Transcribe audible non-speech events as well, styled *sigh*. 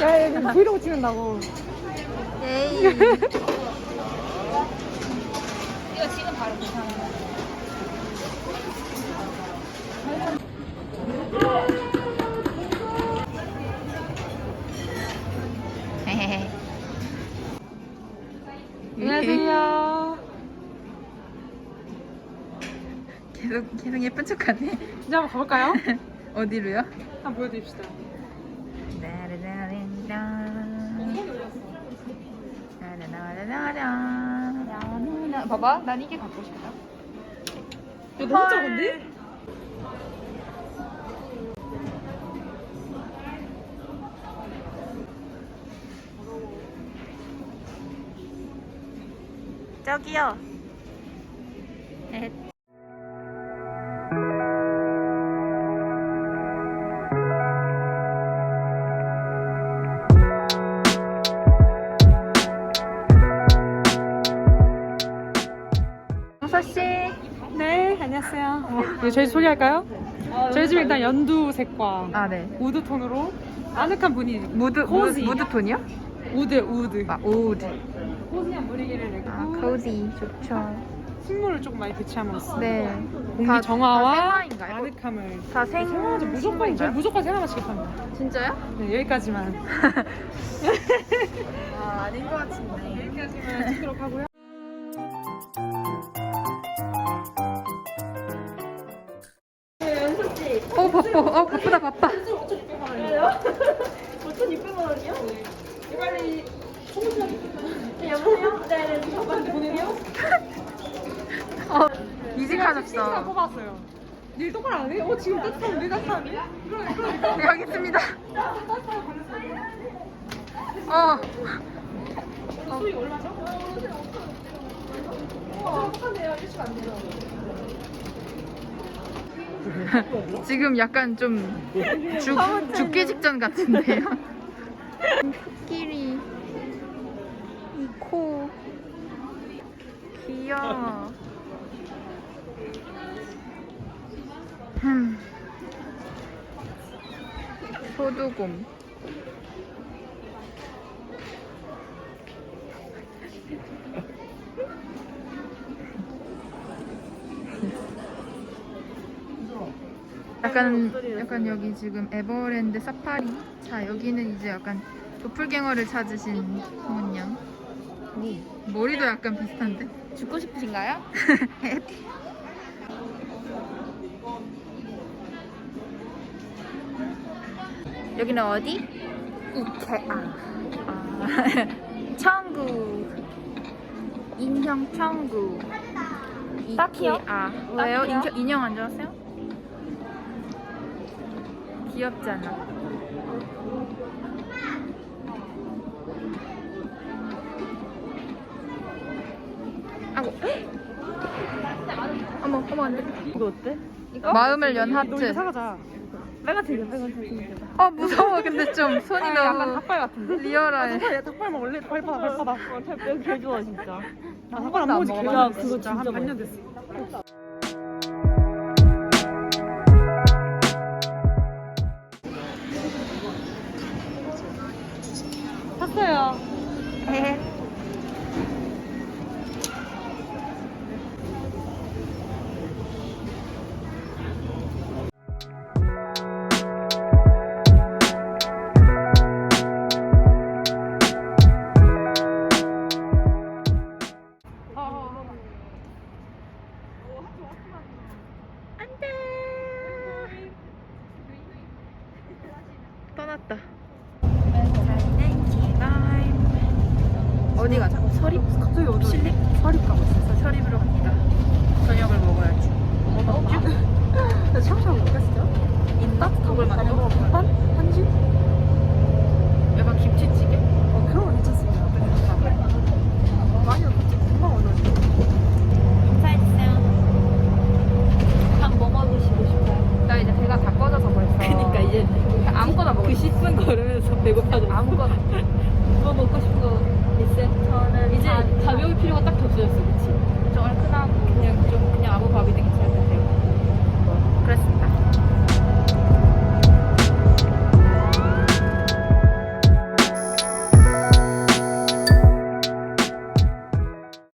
야, 여기 브이로그 찍는다고. 예이. 이거 지금 바로 괜찮아. *laughs* 헤헤헤. 안녕하세요. 계속 계속 예쁜 척하네. 이제 한번 가볼까요? *laughs* 어디로요? 한번 보여드립시다. 라라라라라. 봐봐, 난 이게 갖고 싶다. 이거 너무 작은데? 저기요. 시. 네, 안녕하세요. 네, 저희 집 소개할까요? 저희 집 일단 연두 색과 아 네. 우드 톤으로 아늑한 분위기. 무드 무드, 코지. 무드 톤이요? 우드, 우드. 아 우드. 코지한 분위기를 내고 아 코지 좋죠. 식물을 조금 많이 배치함으로써 네. 공기 다- 정화와 다 생화인가요? 아늑함을 다 생. 생화죠. 무조건 저 무조건 생화 마시겠답니다. 진짜요? 네, 여기까지만. *laughs* 아 아닌 것 같은데. 여기까지만 찍도록 하고요. 어 바빠. 어 바쁘다 바빠. 어 시간 이직하셨어. 뽑았어요. 일 똑바로 안 해? 어 지금 따뜻하면 왜 따뜻하네? 그러네 그러니까. 네, 있습니다. 어. 수위 올라죠? *laughs* 지금 약간 좀 죽, 죽기 직전 같은데요. 코끼리. 이 코. 귀여워. 흠. 소두곰. 약간 약간 여기 지금 에버랜드 사파리. 자 여기는 이제 약간 도플갱어를 찾으신 성은양. 오 머리도 약간 비슷한데. 죽고 싶으신가요? *laughs* 여기는 어디? 이케아. 아, *laughs* 천국. 인형 천국. 딱히요? 이케아. 왜요? 딱히요? 인형, 인형 안 좋았어요? 귀엽잖아. 아고. *gasps* 어머, 어머, 안 돼. 이거 어때? 마음을 연너 이거 하트. 사가자. 내가 되게 내가 되게 아, 무서워. 근데 좀 손이 아, 약간 너무 닭발 같은데? 리얼해. 닭발, 닭발만 원래 발바닥 발바닥. 뼈개 좋아 진짜. 아, 닭발 안안 먹은 지 먹어봤는데, 개월 그거 진짜 한 진짜 반년 됐어. 떠났다. 어디 가자? 서립? 갑자기 어디? 실립? 서립 가고 있어서 서립으로 갑니다. 저녁을 먹어야지. 뭐 먹지? 나 샤브샤브 먹겠어? 있다? 그걸 만들어? 반? 한지? 약간 김치찌개? 어, 그런 거 괜찮습니다. 많이 없지? 금방 오는. 감사했어요. 밥뭐 먹으시고 싶어요? 나 이제 배가 다 꺼져서 벌써. 그니까 이제 아무거나 먹을 그 10분 걸으면서 배고파져. 아무거나. 뭐 먹고 싶은 거 있어요? 저는 이제 다- 가벼울 필요가 딱 없어졌어, 그치? 좀 얼큰하고 그냥 좀 그냥 아무 밥이